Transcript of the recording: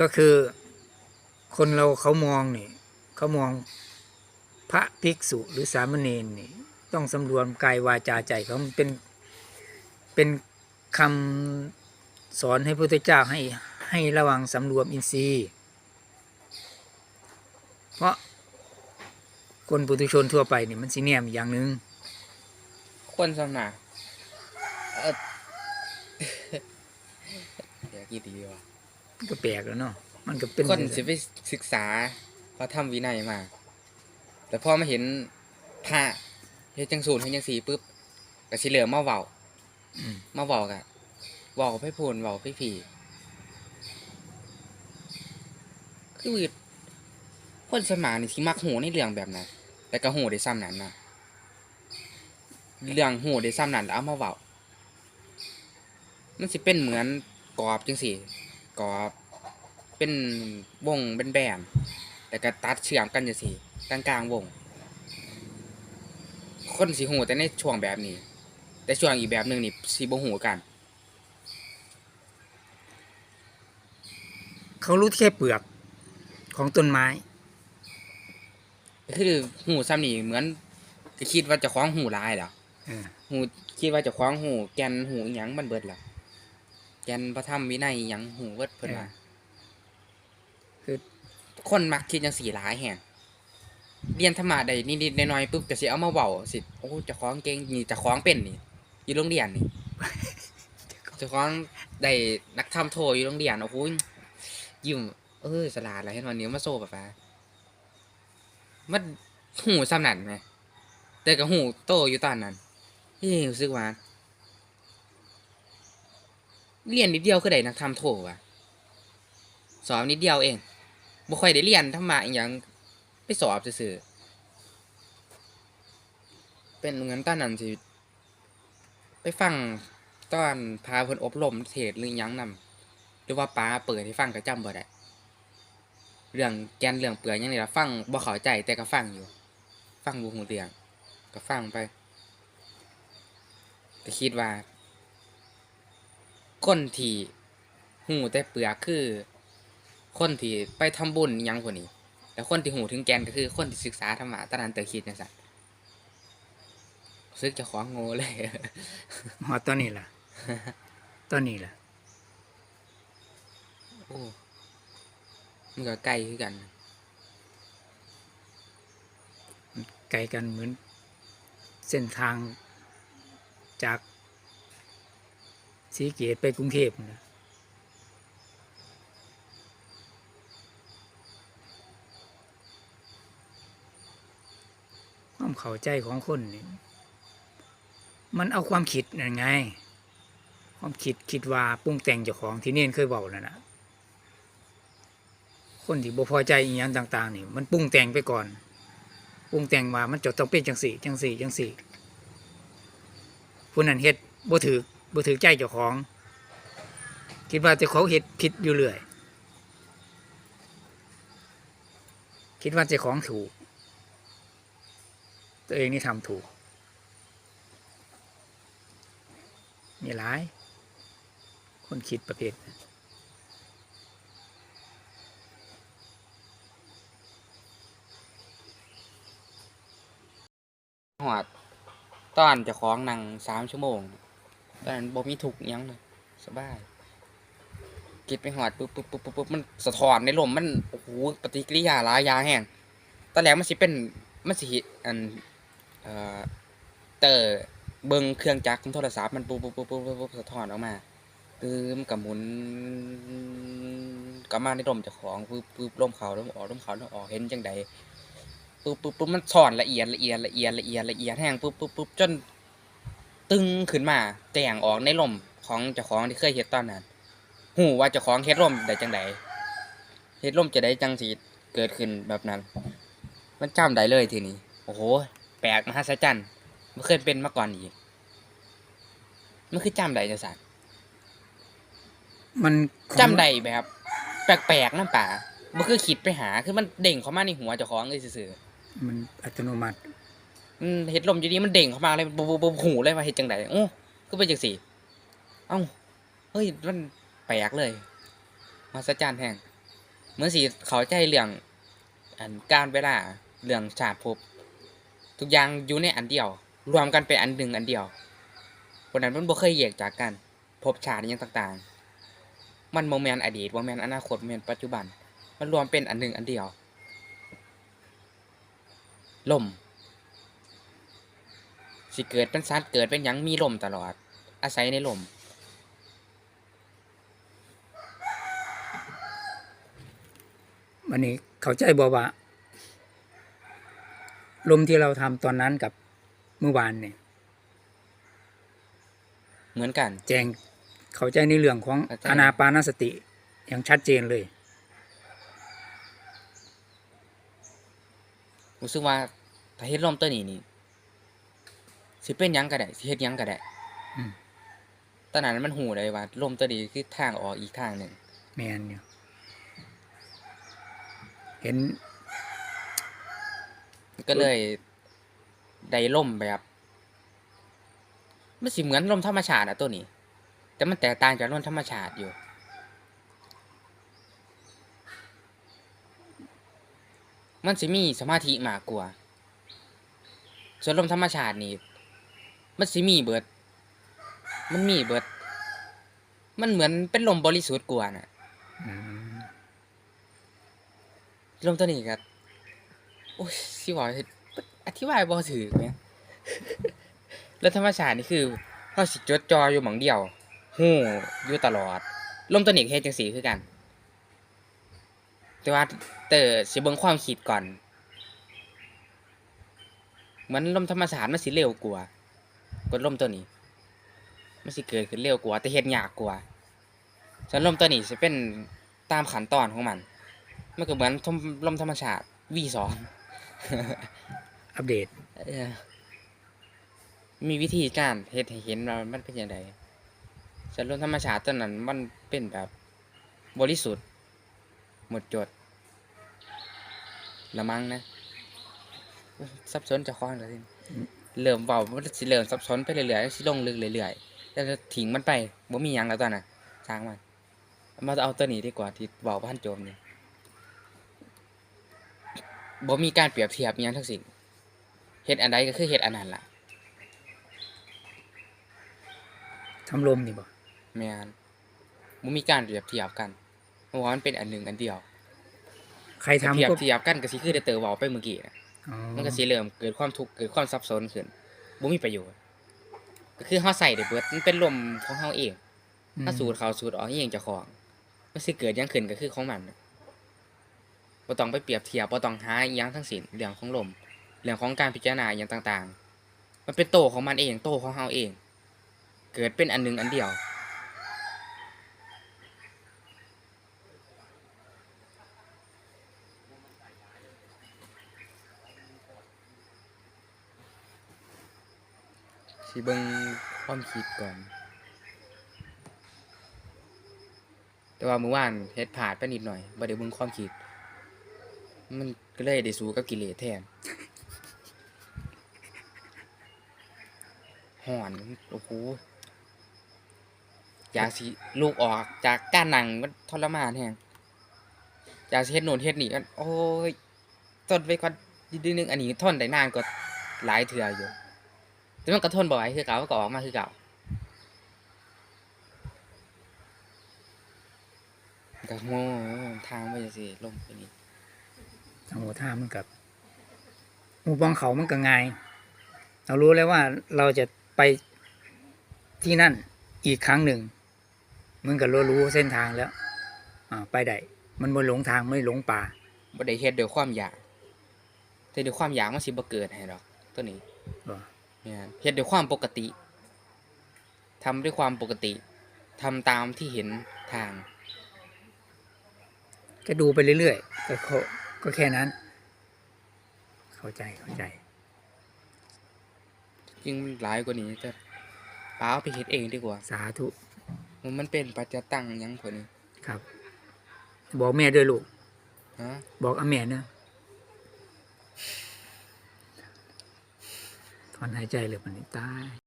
ก็คือคนเราเขามองนี่เขามองพระภิกษุหรือสามเณรนี่ต้องสำรวมกายวาจาใจเขาเป็นเป็นคำสอนให้พระพุทธเจ้าให้ให้ระวังสำรวมอินทรีย์ เพราะคนปุถุชนทั่วไปนี่มันสิแนมอย่างหนึ่งคนสำนักเอออยากกี่ดีวะ มันก็แปลกแล้วเนาะมันก็เป็นคนสิไปศึกษาพระธรรมวินัยมา แต่พอมาเห็นพระเฮ็ดจังสูนเฮ็ดจังสีปุ๊บก็สิเหลือมาเว้าอืมมาเว้ากะเว้าไปพูนเว้าไปผีคือคนสมานนี่ที่มักหูในเรื่องแบบนั้นแต่ก็หูได้ซ้ำนั้นนะเรื่องหูได้ซ้ำนั้นแล้วเอามาเว้ามันสิเป็นเหมือนกรอบจังสี่ กรอบเป็นวงเป็นแบนแต่ก็ตัดเชื่อมกันจังสี่กลางกลางๆวง คนสิหูแต่ในช่วงแบบนี้ แต่ช่วงอีกแบบหนึ่งนี่สิบ่หูกัน เขารู้แค่เปลือกของต้นไม้ คือหูซ้ำนี่เหมือนจะคิดว่าเจะคล้าของหูหลายเหรอเออหูคิดว่าเจะคล้าของหูแกนหูอิหยังมันเบิดเหรอ แกนพระธรรมวินัยอิหยังหูเบิดเพิ่นว่าคือคนมักคิดจังสี่หลายแฮงเรียนธรรมะได้นิดๆหน่อยๆปุ๊บก็สิเอามาเว้าสิโอ้เจะคล้าของเก่งนี่เจะคล้าของเป็นนี่อยู่โรงเรียนนี่เจะคล้าของได้นักธรรมโทอยู่โรงเรียนโอ้โหยิ้มเออสลาดอะไรเห็นวันนี้มาโซ่ปะปะมันหูซ้ำนั่นไหมแต่ก็หูโตอยู่ตอนนั้นเฮ้ยรู้สึกว่า เรียนนิดเดียวคือได้นักธรรมโทว่ะสอบนิดเดียวเองบ่ค่อยได้เรียนธรรมะอย่างไปสอบซื่อๆเป็นเหมือนตอนนั้นสิไปฟังตอนพาเพิ่นอบรมเทศหรือยังนำหรือว่าป้าเปิดให้ฟังก็จำบ่ได้เรื่องแกนเรื่องเปลือยยังนี่ล่ะฟังบ่เข้าใจแต่ก็ฟังอยู่ ฟังบ่ฮู้เรื่องก็ฟังไปก็คิดว่า คนที่หูแต่เปลือกคือ คนที่ไปทำบุญอิหยังพวกนี้แต่คนที่หูถึงแกนก็คือ คนที่ศึกษาธรรมะตอนนั้นเตอคิดจังซั่นรู้สึกเจะของโง่เลยหอดตอนนี้ล่ะตอนนี้ล่ะโอ้มันก็ใกล้คือกันไกลกันเหมือนเส้นทางจาก สีเกตไปกรุงเทพนะความเข้าใจของคนนี่มันเอาความคิดนั่นไง ความคิดคิดว่าปรุงแต่งเจ้าของที่เนียนเคยบอกนั่นนะคนที่บ่พอใจอีหยังต่าง ๆ นี่ มันปรุงแต่งไปก่อนปรุงแต่งว่ามันจะต้องเป็นจังสี่จังสี่จังสี่ผู้นั้นเฮ็ดบ่ถือ บ่ถือใจเจ้าของ คิดว่าเจ้าของเฮ็ดผิดอยู่เรื่อย คิดว่าเจ้าของถูก ตัวเองนี่ทำถูก มีหลาย คนคิดประเภทหอดตอนเจะคล้าของนั่งสามชั่วโมง ตอนนั้นบ่มีทุกยังเลยสบายกิดไปหอดปุ๊บปุ๊บปุ๊บปุ๊บปุ๊บมันสะท้อนในลมมันโอ้โหปฏิกิริยาลายยาแห้งตอนแรกมันสิเป็นมันสิอันเอ่อเตอร์เบิงเครื่องจักรของโทรศัพท์มันปุ๊บปุ๊บปุ๊บปุ๊บปุ๊ปสะท้อนออกมาตืมกับหมุนกับมาในลมจ้าของปุ๊บปุ๊บลมเขาลมออกลมเขาลมออกเห็นจังใดปุ๊บปุ๊บปุ๊บมันสอนละเอียดละเอียดละเอียดละเอียดละเอียดแห้งปุ๊บปุ๊บปุ๊บจน ตึงขึ้นมาแจ่งออกในลมของเจ้าของที่เคยเฮ็ดตอนนั้นหูว่าเจ้าของเฮ็ดลมได้จังไดเฮ็ดลมจะได้จังสิเกิดขึ้นแบบนั้น มันจำได้เลยทีนี้ โอ้โห แปลกมหัศจรรย์ไม่เคยเป็นมาก่อนอีกมันคือจำได้จังซั่นมันจำได้แบบ แปลกๆน้ำป่าบ่คือคิดไปหาคือมันเด้งเข้ามาในหัวเจ้าของเลยซื่อๆมันอัตโนมัติ เห็ดลมอยู่ดีมันเด้งเข้ามาเลยบุบบุบบุบหูเลยว่าเห็ดจังไดโอ้ก็เป็นจังสี่ เอ้าเฮ้ยมันแปลกเลยมาสะจานแห้งเหมือนสิเขาใจเรื่องอันการเวลาเรื่องชาติภพทุกอย่างอยู่ในอันเดียว รวมกันเป็นอันหนึ่งอันเดียวคนนั้นมันบ่เคยแยกจากกันภพชาติอหยังต่างๆ มันบ่แม่นอดีตบ่แม่นอนาคตบ่แม่นปัจจุบัน มันรวมเป็นอันหนึ่งอันเดียวลม สิเกิดเป็นสัตว์เกิดเป็นหยังมีลมตลอด อาศัยในลมวันนี้เข้าใจบอกว่าลมที่เราทำตอนนั้นกับเมื่อวานเนี่ยเหมือนกัน แจงเข้าใจในเรื่องของเข้าใจอานาปานสติอย่างชัดเจนเลย รู้สึกว่าถ้าเฮ็ดลมตัวนี้นี่ สิเป็นหยังก็ได้สิเฮ็ดหยังก็ได้อืม ตอนนั้นมันหูเลยว่าลมตัวนี้คือทางออกอีกทางหนึ่งแมนอยู่เห็น ก็เลยได้ลมแบบมันสิเหมือนลมธรรมชาติอะตัวนี้ แต่มันแตกต่างจากลมธรรมชาติอยู่ มันสิมีสมาธิมากกว่า ส่วนลมธรรมชาตินี่ มันสิมีเบิด มันมีเบิด มันเหมือนเป็นลมบริสุทธิ์กว่าน่ะอืมลมตัวนี้ก็โอ้ยสิบอกให้อธิบายบ่ถือแหมแล้วธรรมชาตินี่คือเฮาสิจดจ่ออยู่หม่องเดียวฮู้อยู่ตลอด ลมตัวนี้ก็เฮ็ดจังซี่คือกัน แต่ว่าเตอสิเบิ่งความคิดก่อน เหมือนลมธรรมชาติมันสิเร็วกว่า กว่าลมตัวนี้มันสิเกิดขึ้นเร็วกว่าแต่เฮ็ดยากกว่าส่วนลมตัวนี้สิเป็นตามขั้นตอนของมันมันก็เหมือนทมลมธรรมชาติ V2 อัปเดตเออมีวิธีการเฮ็ดให้เห็นว่ามันเป็นยังไงส่วนลมธรรมชาติตัวนั้นมันเป็นแบบบริสุทธิ์ หมดจดละมั้งนะ ซับซ้อนเจะคล้าของแล้วสิ เริ่มเบามันสิเริ่มซับซ้อนไปเรื่อยๆสิลงลึกเรื่อยๆแล้วจะทิ้งมันไปบ่มีหยังแล้วตอนน่ะช้างมันมาเอาตัวนี้ดีกว่าที่เบาพันโจมนี่บ่มีการเปรียบเทียบอิหยังทั้งสิ้นเฮ็ดอันใดก็คือเฮ็ดอันนั้นล่ะทำลมนี่บ่แม่นบ่มีการเปรียบเทียบกันเพราะว่ามันเป็นอันหนึ่งอันเดียวใครถ้าทำเปรียบก็เทียบกันก็สิคือได้เตอเว้าไปเมื่อกี้น่ะอ๋อ มันก็สิเริ่มเกิดความทุกข์เกิดความซับซ้อนขึ้นบ่มีประโยชน์ ก็คือเฮาใส่ได้เบิดมันเป็นลมของเฮาเอง ถ้าสูดเข้าสูดออกเองเจ้าของมันสิเกิดหยังขึ้นก็คือของมันน่ะบ่ต้องไปเปรียบเทียบบ่ต้องหาอิหยังทั้งสิ้นเรื่องของลมเรื่องของการพิจารณาอหย่างต่าง ๆ มันเป็นโตของมันเอง โตของเฮาเอง เกิดเป็นอันหนึงอันเดียว สิเบิ่งความคิดก่อน แต่ว่าเมื่อวานเฮ็ดผาดไปนิดหน่อยบ่ได้เบิ่งความคิด มันก็เลยได้สู้กับกิเลสแทนห่อนโอ้โหอยากสิลูกออกจากก้ารนั่งมันทรมานแฮงอยากสิเฮ็ดโน่นเฮ็ดนี่กันโอ้ยทนไปก่อนนิดนึงอันนี้ทนได้นานกว่าหลายเทื่ออยู่ แต่มันก็ทนบ่ไหวคือเก่ามันก็ออกมาคือเก่าก็โง่ทางไม่จะสิลงไปนี่ทางหัวท่ามันกับหมู่บองเขามันก็ง่าย เรารู้แล้วว่าเราจะไปที่นั่นอีกครั้งหนึ่งมันก็รู้รู้เส้นทางแล้วอ่าไปได้มันบ่หลงทางไม่หลงป่าบ่ได้เฮ็ดด้วยความอยากแต่ด้วยความอยากมันสิบ่เกิดให้ดอกตัวนี้ บ่แม่นเฮ็ดด้วยความปกติทำด้วยความปกติทำตามที่เห็นทาง ก็ดูไปเรื่อยๆก็เขาก็แค่นั้น เข้าใจเข้าใจจริงมันหลายกว่านี้แต่ป้าเอาไปเฮ็ดเองดีกว่า สาธุมันมันเป็นปัจจตังหยังพวกนี้ครับ บอกแม่ด้วยลูกฮะบอกอาแม่เนอะ มันหายใจเลยมันตาย